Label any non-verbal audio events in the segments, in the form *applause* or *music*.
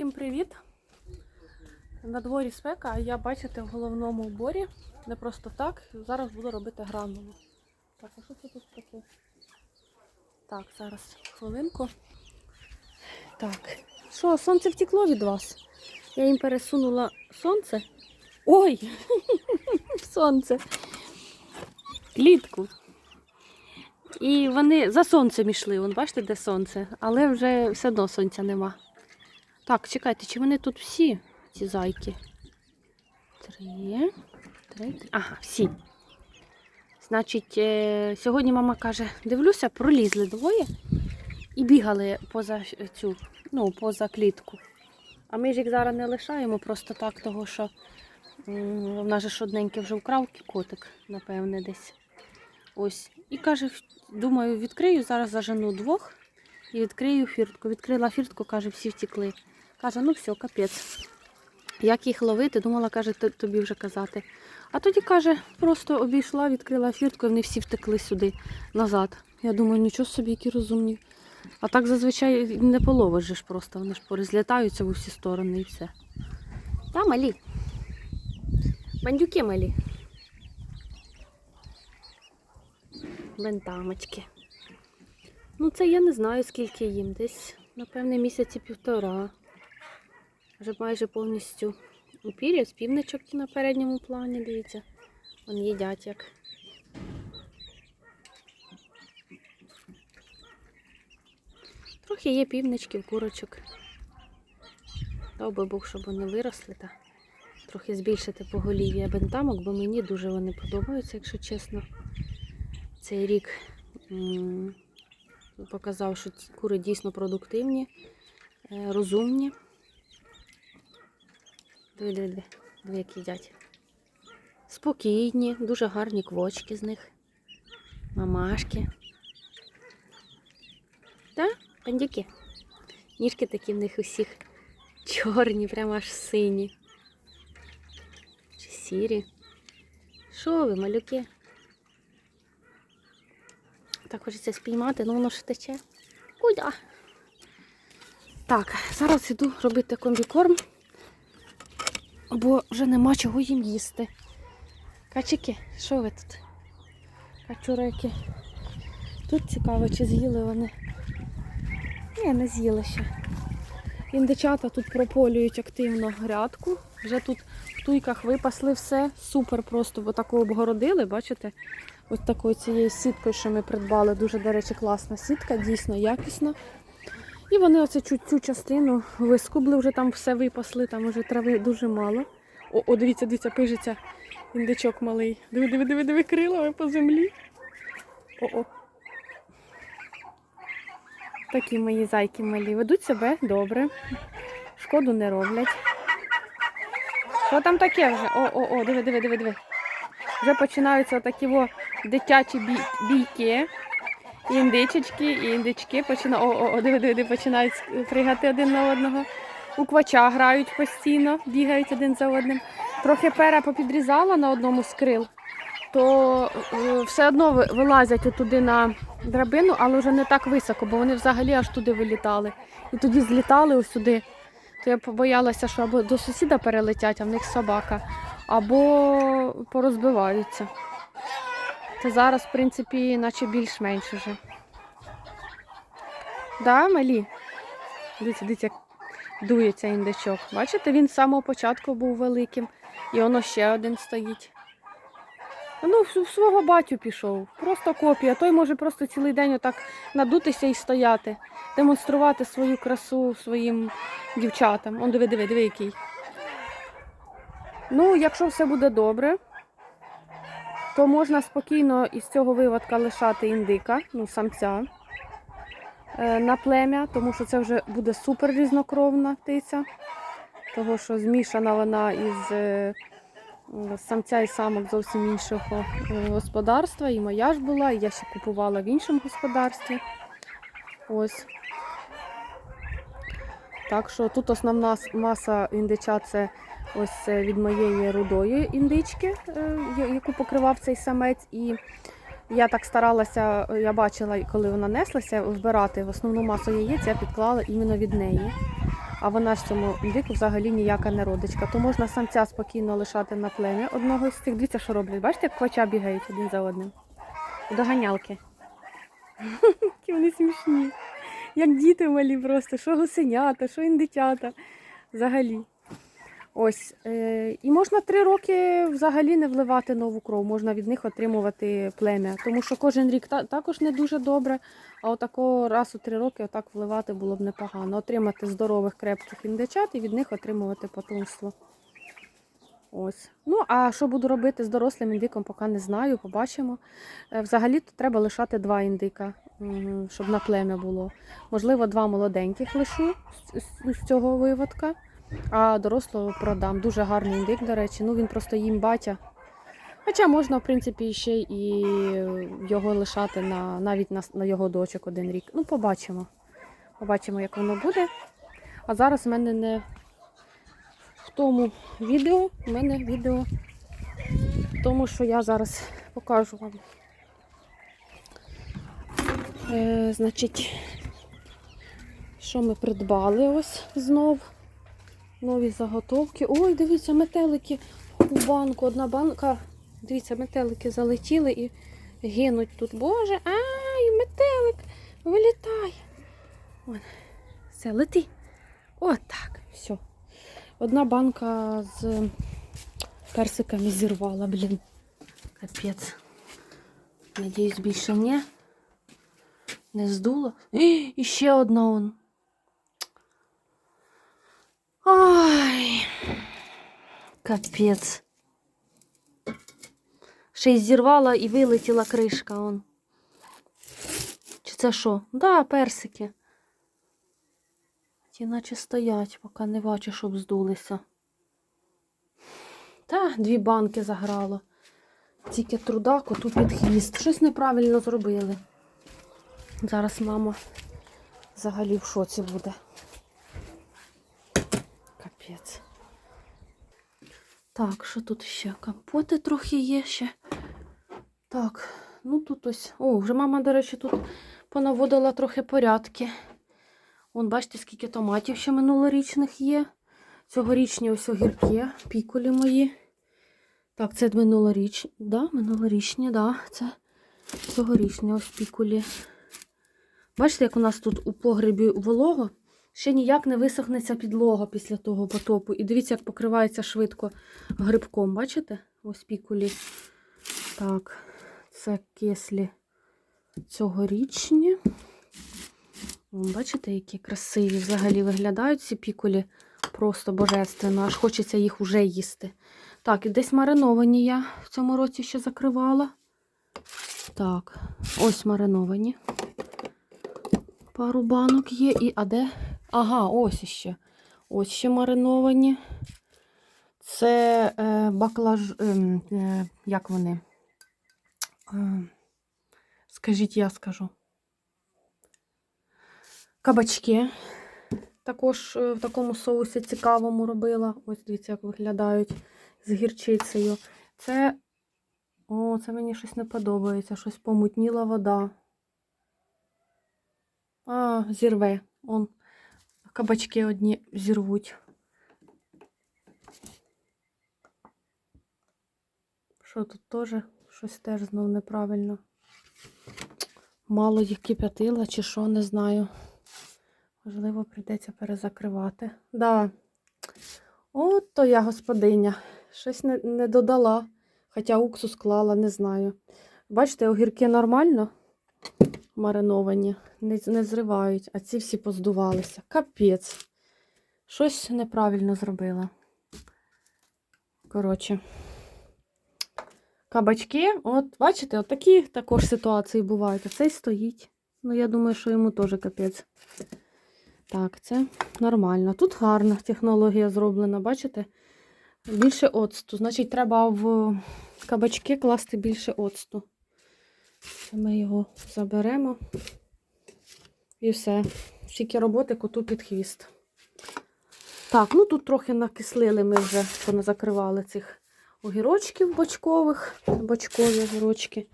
Всім привіт! На дворі спека, а я бачите в головному уборі. Не просто так. Зараз буду робити гранулу. Так, а що це тут таке? Так, зараз хвилинку. Так. Що, сонце втекло від вас? Я їм пересунула сонце. Ой! *laughs* Сонце. Клітку. І вони за сонцем йшли. Вон бачите, де сонце, але вже все одно сонця нема. Так, чекайте, чи вони тут всі, ці зайки? Три. Три. три. Ага, всі. Значить, е, сьогодні мама каже, дивлюся, пролізли двоє і бігали поза цю, ну, поза клітку. А ми ж їх зараз не лишаємо просто так, того що в нас же ж вже вкрав котик, напевне, десь. Ось. І каже, думаю, відкрию, зараз зажену двох і відкрию фіртку. Відкрила фіртку, каже, всі втікли. Каже, ну все, капець. Як їх ловити, думала, каже, тобі вже казати. А тоді каже, просто обійшла, відкрила фіртку, і вони всі втекли сюди назад. Я думаю, нічого собі, які розумні. А так зазвичай не половиш же ж просто, вони ж порозлітаються в усі сторони і все. Та малі. Бандюки малі. Бентамочки. Ну, це я не знаю, скільки їм. Десь, напевне, місяці півтора. Вже майже повністю у пір'я, півничок на передньому плані, дивіться. Вони їдять як. Трохи є півничків, курочок. Дав би Бог, щоб вони виросли та трохи збільшити поголів'я бентамок, бо мені дуже вони подобаються, якщо чесно. Цей рік показав, що кури дійсно продуктивні, е, розумні. Диви, диви, диви, диви, як їдять. Спокійні, дуже гарні квочки з них. Мамашки. Та, пандюки. Ніжки такі в них усіх чорні, прямо аж сині. Чи сірі. Що ви, малюки? Так хочеться спіймати, ну воно ж тече. Куда? Так, зараз іду робити комбікорм, бо вже нема чого їм їсти. Качики, що ви тут? Качурики. Тут цікаво, чи з'їли вони. Ні, не з'їли ще. Індичата тут прополюють активно грядку. Вже тут в туйках випасли все. Супер просто бо таку обгородили, бачите? Ось такою цією сіткою, що ми придбали. Дуже, до речі, класна сітка, дійсно якісна. І вони оце цю, цю частину вискубли, вже там все випасли, там вже трави дуже мало. О, о дивіться, дивіться, пижиться індичок малий. Диви, диви, диви, диви, крилами по землі. О-о. Такі мої зайки малі. Ведуть себе добре. Шкоду не роблять. Що там таке вже? О-о-о, диви, диви, диви, диви. Вже починаються такі дитячі бій, бійки. Індичечки, і індички починають. О-о-о, диви, диви, диви, починають пригати один на одного. У квача грають постійно, бігають один за одним. Трохи пера попідрізала на одному з крил, то е, все одно вилазять отуди на драбину, але вже не так високо, бо вони взагалі аж туди вилітали. І тоді злітали ось сюди. То я побоялася, що або до сусіда перелетять, а в них собака, або порозбиваються. То зараз, в принципі, наче більш-менш уже. Да, малі? Дивіться, дивіться, як дується індичок. Бачите, він з самого початку був великим. І воно ще один стоїть. Ну, в свого батю пішов. Просто копія. Той може просто цілий день отак надутися і стояти, демонструвати свою красу своїм дівчатам. Он диви, диви, диви, який. Ну, якщо все буде добре, то можна спокійно із цього виводка лишати індика, ну, самця е, на плем'я, тому що це вже буде супер різнокровна птиця, того що змішана вона із е, самця і самок зовсім іншого е, господарства. І моя ж була, і я ще купувала в іншому господарстві. Ось. Так що тут основна маса індича це ось е, від моєї рудої індички, е, яку покривав цей самець. І я так старалася, е, я бачила, коли вона неслася, вбирати в основну масу яєць, я підклала іменно від неї. а вона ж цьому індику взагалі ніяка не родичка. То можна самця спокійно лишати на плем'я одного з цих. Дивіться, що роблять. Бачите, як квача бігають один за одним. Доганялки. *laughs* Які вони смішні. Як діти малі просто, що гусенята, що індичата. Взагалі. Ось. Е, і можна три роки взагалі не вливати нову кров, можна від них отримувати плем'я. Тому що кожен рік та, також не дуже добре, а отако раз у три роки отак вливати було б непогано. Отримати здорових, крепких індичат і від них отримувати потомство. Ось. Ну, а що буду робити з дорослим індиком, поки не знаю, побачимо. Е, Взагалі то треба лишати два індика, щоб на плем'я було. Можливо, два молоденьких лишу з цього виводка. А дорослого продам. Дуже гарний індик, до речі. Ну він просто їм батя. Хоча можна, в принципі, ще і його лишати на, навіть на, на його дочок один рік. Ну, побачимо. Побачимо, як воно буде. А зараз в мене не в тому відео. У мене відео в тому, що я зараз покажу вам. Е, значить, що ми придбали ось знов нові заготовки. Ой, дивіться, метелики у банку. Одна банка. Дивіться, метелики залетіли і гинуть тут. Боже, ай, метелик, вилітай. Вон, все, лети. Отак, все. Одна банка з персиками зірвала, блін. Капець. Надіюсь, більше ні. Не здуло. І ще одна он. Ай, капець. Ще й зірвала і вилетіла кришка он. Чи це що? Да, персики. Ті наче стоять, поки не бачу, щоб здулися. Та, дві банки заграло. Тільки труда коту під хвіст. Щось неправильно зробили. Зараз мама взагалі в шоці буде. Капець. Так, що тут ще? Компоти трохи є ще. Так, ну тут ось. О, вже мама, до речі, тут понаводила трохи порядки. Вон, бачите, скільки томатів ще минулорічних є. Цьогорічні ось огірки, пікулі мої. Так, це минулорічні. Да, минулорічні, да, це цьогорічні ось пікулі. Бачите, як у нас тут у погребі волого? Ще ніяк не висохнеться підлога після того потопу. І дивіться, як покривається швидко грибком. Бачите? Ось пікулі. Так, це кислі цьогорічні. Бачите, які красиві взагалі виглядають ці пікулі. Просто божественно. Аж хочеться їх уже їсти. Так, і десь мариновані я в цьому році ще закривала. Так, ось мариновані. Пару банок є. І, а де? Ага, ось іще. Ось ще мариновані. Це е, баклаж. Е, е, як вони? Е, скажіть, я скажу. Кабачки. Також е, в такому соусі цікавому робила. Ось дивіться, як виглядають з гірчицею. Це. О, це мені щось не подобається. Щось помутніла вода. А, зірве. Он кабачки одні зірвуть. Що тут теж? Щось теж знов неправильно. Мало їх кип'ятила чи що, не знаю. Можливо, прийдеться перезакривати. Да. От то я господиня. Щось не, не додала. Хоча уксус клала, не знаю. Бачите, огірки нормально мариновані, не, не зривають, а ці всі поздувалися. Капець. Щось неправильно зробила. Коротше. Кабачки, от, бачите, от такі також ситуації бувають. А цей стоїть. Ну, я думаю, що йому теж капець. Так, це нормально. Тут гарна технологія зроблена, бачите? Більше оцту. Значить, треба в кабачки класти більше оцту. Ми його заберемо. І все. Стільки роботи коту під хвіст. Так, ну тут трохи накислили ми вже, закривали цих огірочків бочкових. Бочкові огірочки.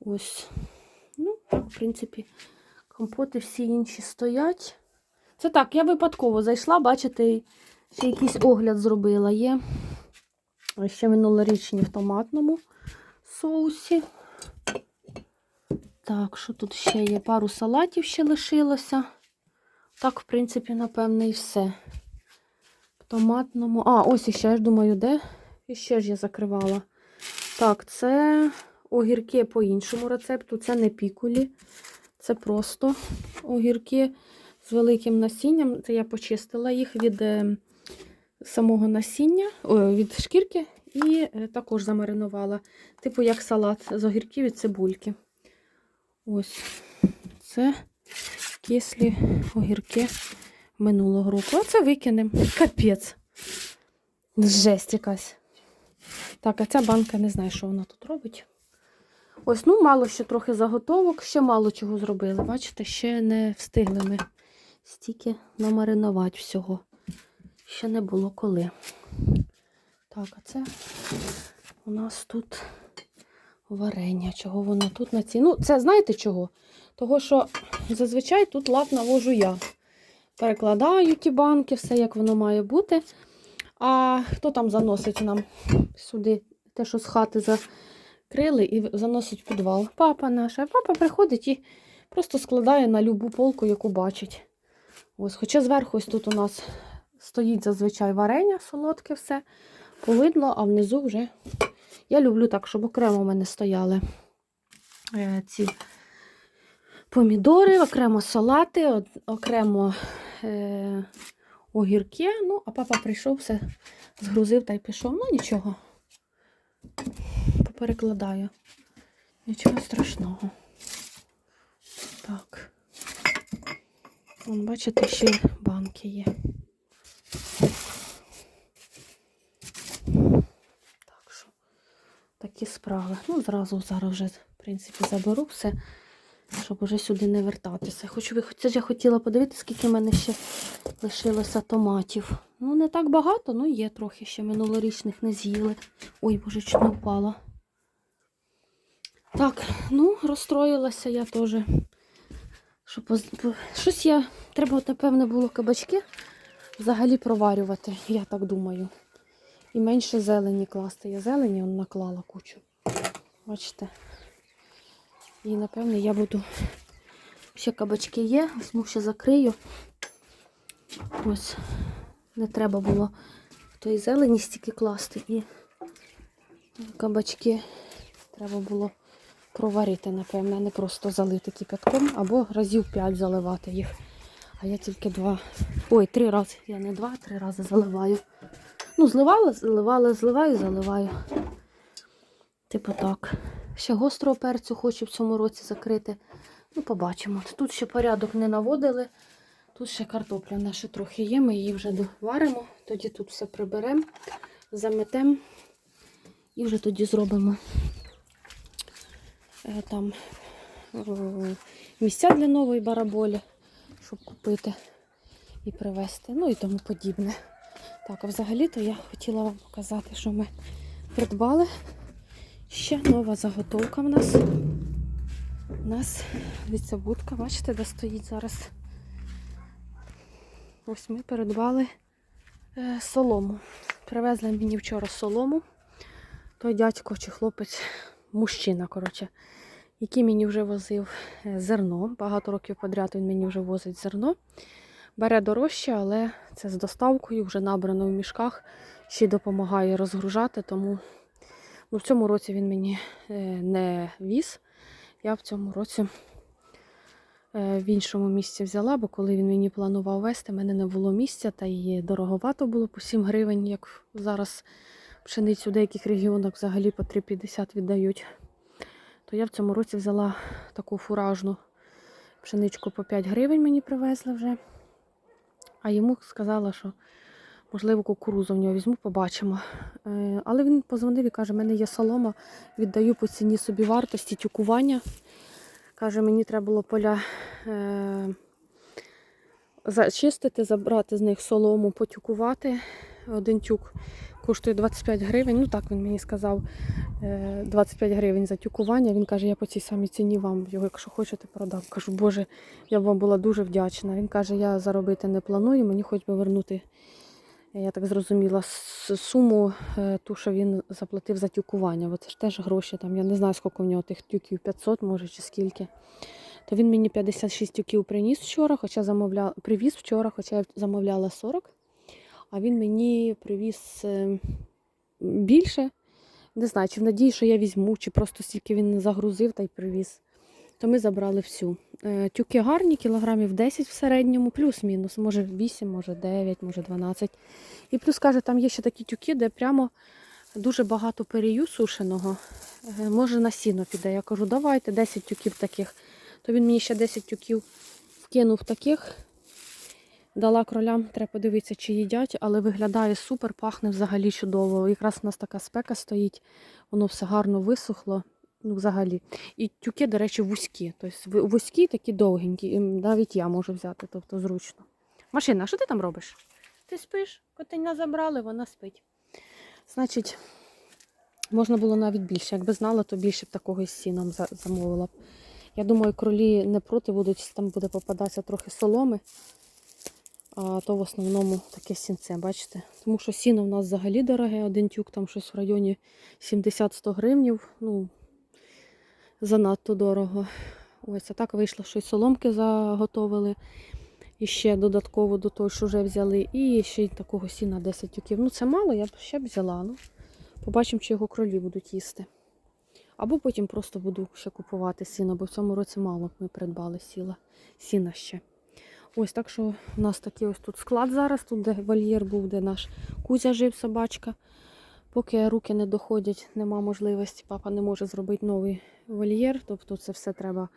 Ось. Ну, так, в принципі, компоти всі інші стоять. Це так, я випадково зайшла, бачите, ще якийсь огляд зробила. Є ще минулорічні в томатному соусі. Так, що тут ще є? Пару салатів ще лишилося. Так, в принципі, напевне, і все. В томатному. А, ось іще, я ж думаю, де? І ще ж я закривала. Так, це огірки по іншому рецепту. Це не пікулі. Це просто огірки з великим насінням. Це я почистила їх від е, самого насіння, від шкірки, і е, також замаринувала. Типу як салат з огірків і цибульки. Ось це кислі огірки минулого року. А це викинемо. Капець. Жесть якась. Так, а ця банка не знаю, що вона тут робить. Ось, ну, мало ще трохи заготовок, ще мало чого зробили. Бачите, ще не встигли ми стільки намаринувати всього. Ще не було коли. Так, а це у нас тут варення. Чого воно тут на цій? Ну, це знаєте чого? Того, що зазвичай тут лад навожу я. Перекладаю ті банки, все як воно має бути. А хто там заносить нам сюди те, що з хати закрили, і заносить підвал? Папа наш. А папа приходить і просто складає на любу полку, яку бачить. Ось, Хоча зверху ось тут у нас стоїть зазвичай варення, солодке все, повидло, а внизу вже. Я люблю так, щоб окремо в мене стояли е, ці помідори, окремо салати, окремо е, огірки. Ну, а папа прийшов, все згрузив та й пішов. Ну, нічого. Поперекладаю. Нічого страшного. Так. Вон, бачите, ще банки є. Так що, такі справи. Ну, зразу зараз вже, в принципі, заберу все, щоб уже сюди не вертатися. Хочу, це ж я хотіла подивитися, скільки в мене ще лишилося томатів. Ну, не так багато, ну є трохи ще минулорічних не з'їли. Ой, боже, чуть не впала. Так, ну, розстроїлася я теж. Що поз- Щось я. Треба, напевне, було кабачки взагалі проварювати, я так думаю. І менше зелені класти. Я зелені он наклала кучу. Бачите? І напевне я буду. Ще кабачки є, візьму ще закрию. Ось. Не треба було в той зелені стільки класти. І кабачки треба було проварити, напевно, не просто залити кипятком, або разів 5 заливати їх. А я тільки два. Ой, три рази. Я не два, три рази заливаю. Ну, зливала, заливала, зливаю, заливаю. Типу так. Ще гострого перцю хочу в цьому році закрити. Ну, побачимо. Тут ще порядок не наводили. Тут ще картопля наша трохи є, ми її вже доваримо. Тоді тут все приберемо, заметемо і вже тоді зробимо е, там місця для нової бараболі, щоб купити і привезти, ну і тому подібне. Так, а взагалі-то я хотіла вам показати, що ми придбали. Ще нова заготовка в нас. У нас дивіться, будка, бачите, де стоїть зараз. Ось ми придбали е, солому. Привезли мені вчора солому. Той дядько чи хлопець, мужчина, коротше, який мені вже возив е, зерно. Багато років подряд він мені вже возить зерно. Бере дорожче, але це з доставкою, вже набрано в мішках, ще допомагає розгружати, тому ну, в цьому році він мені е, не віз. Я в цьому році е, в іншому місці взяла, бо коли він мені планував вести, в мене не було місця, та й дороговато було по 7 гривень, як зараз пшеницю в деяких регіонах взагалі по 3,50 віддають. То я в цьому році взяла таку фуражну пшеничку по 5 гривень мені привезли вже. А йому сказала, що можливо кукурузу в нього візьму, побачимо. Е, Але він позвонив і каже, в мене є солома, віддаю по ціні собі вартості тюкування. Каже, мені треба було поля е, зачистити, забрати з них солому, потюкувати. Один тюк коштує 25 гривень. Ну так він мені сказав. е, 25 гривень за тюкування. Він каже, я по цій самій ціні вам його, якщо хочете, продам. Кажу, Боже, я б вам була дуже вдячна. Він каже, я заробити не планую, мені хоч би вернути, е, я так зрозуміла, суму, е, ту, що він заплатив за тюкування. Бо це ж теж гроші. Там, я не знаю, скільки в нього тих тюків, 500 може чи скільки. То він мені 56 тюків приніс вчора, хоча замовляла, привіз вчора, хоча я замовляла 40. А він мені привіз е, більше. Не знаю, чи в надії, що я візьму, чи просто стільки він не загрузив та й привіз. То ми забрали всю. Е, Тюки гарні, кілограмів 10 в середньому, плюс-мінус. Може 8, може 9, може 12. І плюс каже, там є ще такі тюки, де прямо дуже багато перію сушеного. Е, Може на сіно піде. Я кажу, давайте 10 тюків таких. То він мені ще 10 тюків вкинув таких. Дала кролям, треба подивитися, чи їдять, але виглядає супер, пахне взагалі чудово. Якраз у нас така спека стоїть, воно все гарно висохло. Ну, взагалі. І тюки, до речі, вузькі. Тобто вузькі, такі довгенькі. І навіть я можу взяти, тобто зручно. Машина, що ти там робиш? Ти спиш? Котеня забрали, вона спить. Значить, можна було навіть більше. Якби знала, то більше б такого із сіном замовила б. Я думаю, кролі не проти будуть, там буде попадатися трохи соломи. То в основному таке сінце, бачите? Тому що сіно в нас взагалі дороге, один тюк там щось в районі 70-100 гривнів. Ну, занадто дорого. Ось, а так вийшло, що й соломки заготовили. І ще додатково до того, що вже взяли. І ще й такого сіна 10 тюків. Ну, це мало, я б ще б взяла. Ну, побачимо, чи його кролі будуть їсти. Або потім просто буду ще купувати сіно, бо в цьому році мало ми придбали сіла, сіна ще. Ось так що у нас такий ось тут склад зараз, тут де вольєр був, де наш кузя жив, собачка. Поки руки не доходять, нема можливості, папа не може зробити новий вольєр. Тобто це все треба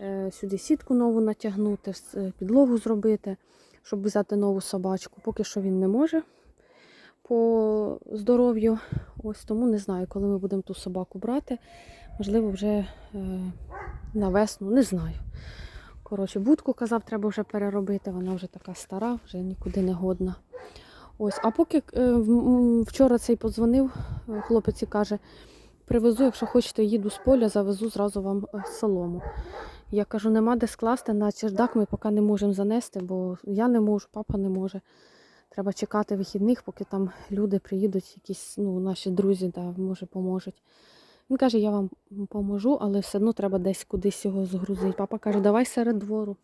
е, сюди сітку нову натягнути, е, підлогу зробити, щоб взяти нову собачку. Поки що він не може по здоров'ю. Ось тому не знаю, коли ми будемо ту собаку брати. Можливо, вже е, на весну, не знаю. Коротше, будку казав, треба вже переробити. Вона вже така стара, вже нікуди не годна. Ось, а поки е, вчора цей подзвонив, е, хлопець і каже, привезу, якщо хочете, їду з поля, завезу зразу вам е, солому. Я кажу, нема де скласти, на чердак ми поки не можемо занести, бо я не можу, папа не може. Треба чекати вихідних, поки там люди приїдуть, якісь ну, наші друзі, да, може, поможуть. Він каже, я вам поможу, але все одно треба десь кудись його згрузити. Папа каже, давай серед двору.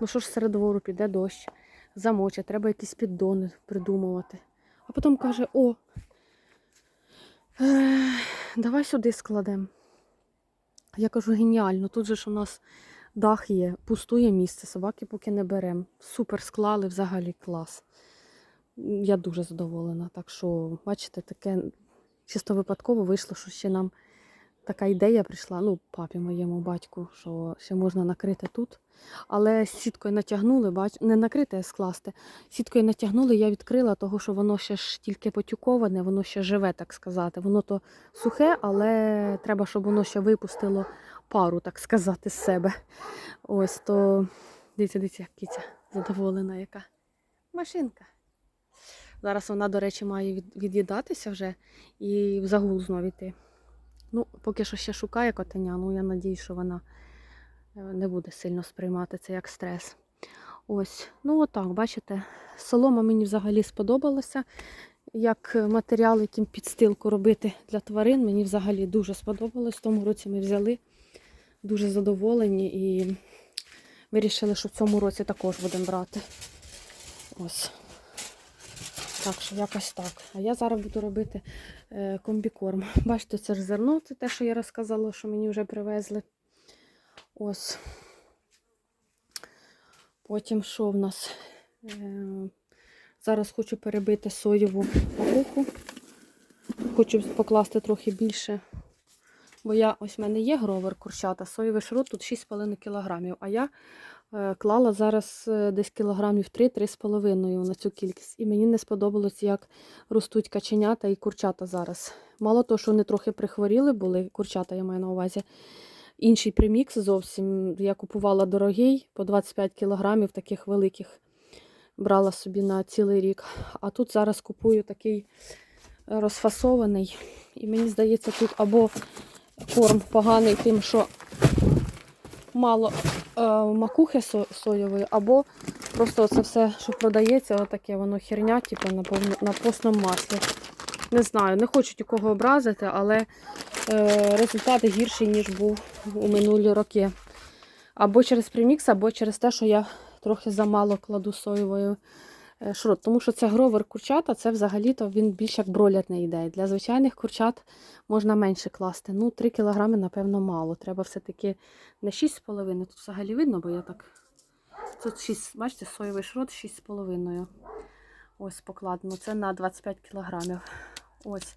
Ну що ж серед двору, піде дощ, замоче, треба якісь піддони придумувати. А потім каже, о, е, давай сюди складемо. Я кажу, геніально, тут же ж у нас дах є, пустує місце, собаки поки не беремо. Супер склали, взагалі клас. Я дуже задоволена. Так що, бачите, таке чисто випадково вийшло, що ще нам така ідея прийшла, ну, папі моєму батьку, що ще можна накрити тут. Але сіткою натягнули, бач, не накрити, а скласти. Сіткою натягнули, я відкрила, того, що воно ще ж тільки потюковане, воно ще живе, так сказати. Воно то сухе, але треба, щоб воно ще випустило пару, так сказати, з себе. Ось то дивіться, дивіться, як киця задоволена яка. Машинка. Зараз вона, до речі, має від'їдатися вже і в загул знову йти. Ну, поки що ще шукає котеня, ну я надію, що вона е, не буде сильно сприймати це як стрес. Ось, ну отак, бачите, солома мені взагалі сподобалася. Як матеріал, яким підстилку робити для тварин, мені взагалі дуже сподобалось. В тому році ми взяли дуже задоволені і вирішили, що в цьому році також будемо брати. Ось. Так що якось так. А я зараз буду робити е, комбікорм. *laughs* Бачите, це ж зерно, це те, що я розказала, що мені вже привезли. Ось. Потім що в нас? Е, зараз хочу перебити соєву муку. Хочу покласти трохи більше. Бо я, ось в мене є гровер курчата, соєвий шрот тут 6,5 кг. А я клала зараз е, десь кілограмів 3-3,5 на цю кількість. І мені не сподобалось, як ростуть каченята і курчата зараз. Мало того, що вони трохи прихворіли були, курчата я маю на увазі. Інший примікс зовсім. Я купувала дорогий по 25 кілограмів таких великих брала собі на цілий рік. А тут зараз купую такий е, розфасований. І мені здається, тут або корм поганий тим, що мало е, макухи со- соєвої, або просто це все, що продається, отаке воно херня, типу на, на постному маслі. Не знаю, не хочу нікого образити, але е, результат гірший, ніж був у минулі роки. Або через примікс, або через те, що я трохи замало кладу соєвої шрот. Тому що це гровер курчата, це взагалі-то він більш як бролерний йде. Для звичайних курчат можна менше класти. Ну, 3 кілограми, напевно, мало. Треба все-таки не 6,5. Тут взагалі видно, бо я так. Тут 6, бачите, соєвий шрот 6,5. Ось покладено. Це на 25 кілограмів. Ось.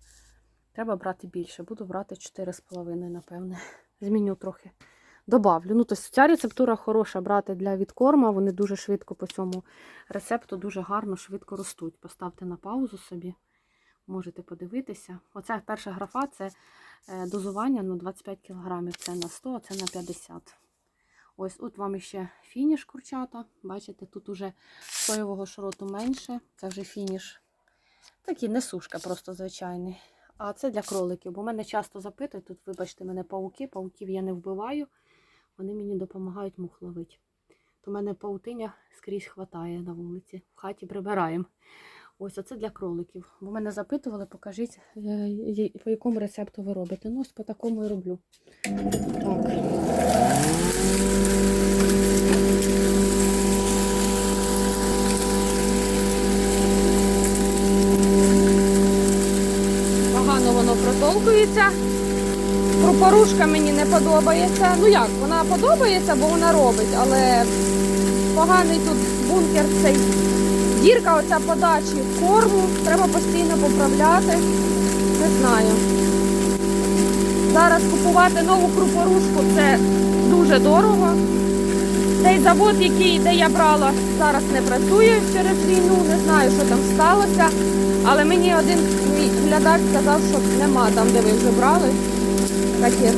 Треба брати більше. Буду брати 4,5, напевне. Зміню трохи. Добавлю. Ну, тобто ця рецептура хороша брати для відкорма. Вони дуже швидко по цьому рецепту дуже гарно, швидко ростуть. Поставте на паузу собі. Можете подивитися. Оця перша графа це е, дозування на 25 кг. Це на 100, а це на 50. Ось от вам ще фініш курчата. Бачите, тут уже соєвого шроту менше. Це вже фініш. Такий не сушка, просто звичайний. А це для кроликів, бо мене часто запитують, тут, вибачте, мене пауки, пауків я не вбиваю, вони мені допомагають мух ловити. То мене паутиня скрізь хватає на вулиці. В хаті прибираємо. Ось оце для кроликів. Бо мене запитували, покажіть, е, по якому рецепту ви робите. Ну, ось по такому і роблю. Так. Воно протолкується. Крупорушка мені не подобається. Ну як, вона подобається, бо вона робить, але поганий тут бункер цей. Дірка оця подачі корму, треба постійно поправляти. Не знаю. Зараз купувати нову крупорушку це дуже дорого. Цей завод, який, де я брала, зараз не працює через війну, не знаю, що там сталося. Але мені один глядач сказав, що нема там, де ви вже брали. Таке.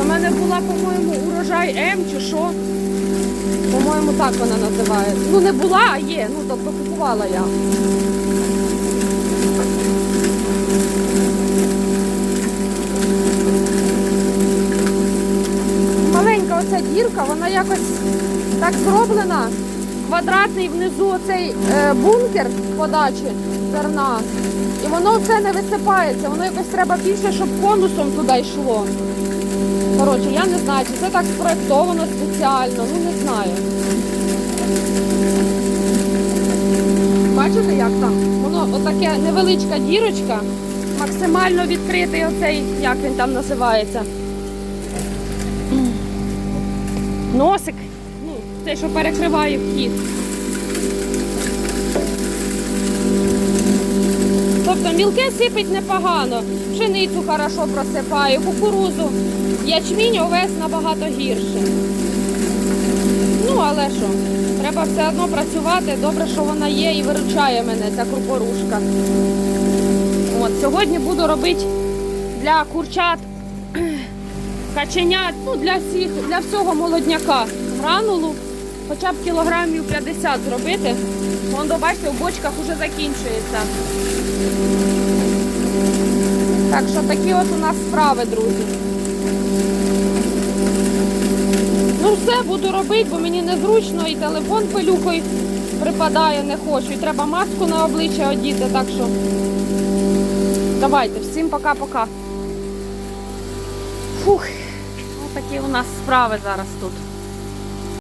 У мене була, по-моєму, урожай М чи що. По-моєму, так вона називається. Ну не була, а є. Ну, тобто купувала я. Маленька оця дірка, вона якось так зроблена. Квадратний внизу оцей е, бункер подачі зерна. І воно все не висипається, воно якось треба більше, щоб конусом туди йшло. Коротше, я не знаю, чи це так спроєктовано спеціально, ну не знаю. Бачите, як там? Воно отаке невеличка дірочка, максимально відкритий оцей, як він там називається. Носик. Ну, те, що перекриває вхід. Тобто мілке сипить непогано, пшеницю хорошо просипає, кукурузу, ячмінь овес набагато гірше. Ну, але що, треба все одно працювати. Добре, що вона є і виручає мене ця крупорушка. От, сьогодні буду робити для курчат *clears throat* каченят, ну для всіх, для всього молодняка гранулу, хоча б кілограмів 50 зробити. Вон, бачите, в бочках вже закінчується. Так що такі от у нас справи, друзі. Ну все, буду робити, бо мені незручно і телефон пилюкою припадає, не хочу. І треба маску на обличчя одіти, так що давайте, всім пока-пока. Фух, ось такі у нас справи зараз тут.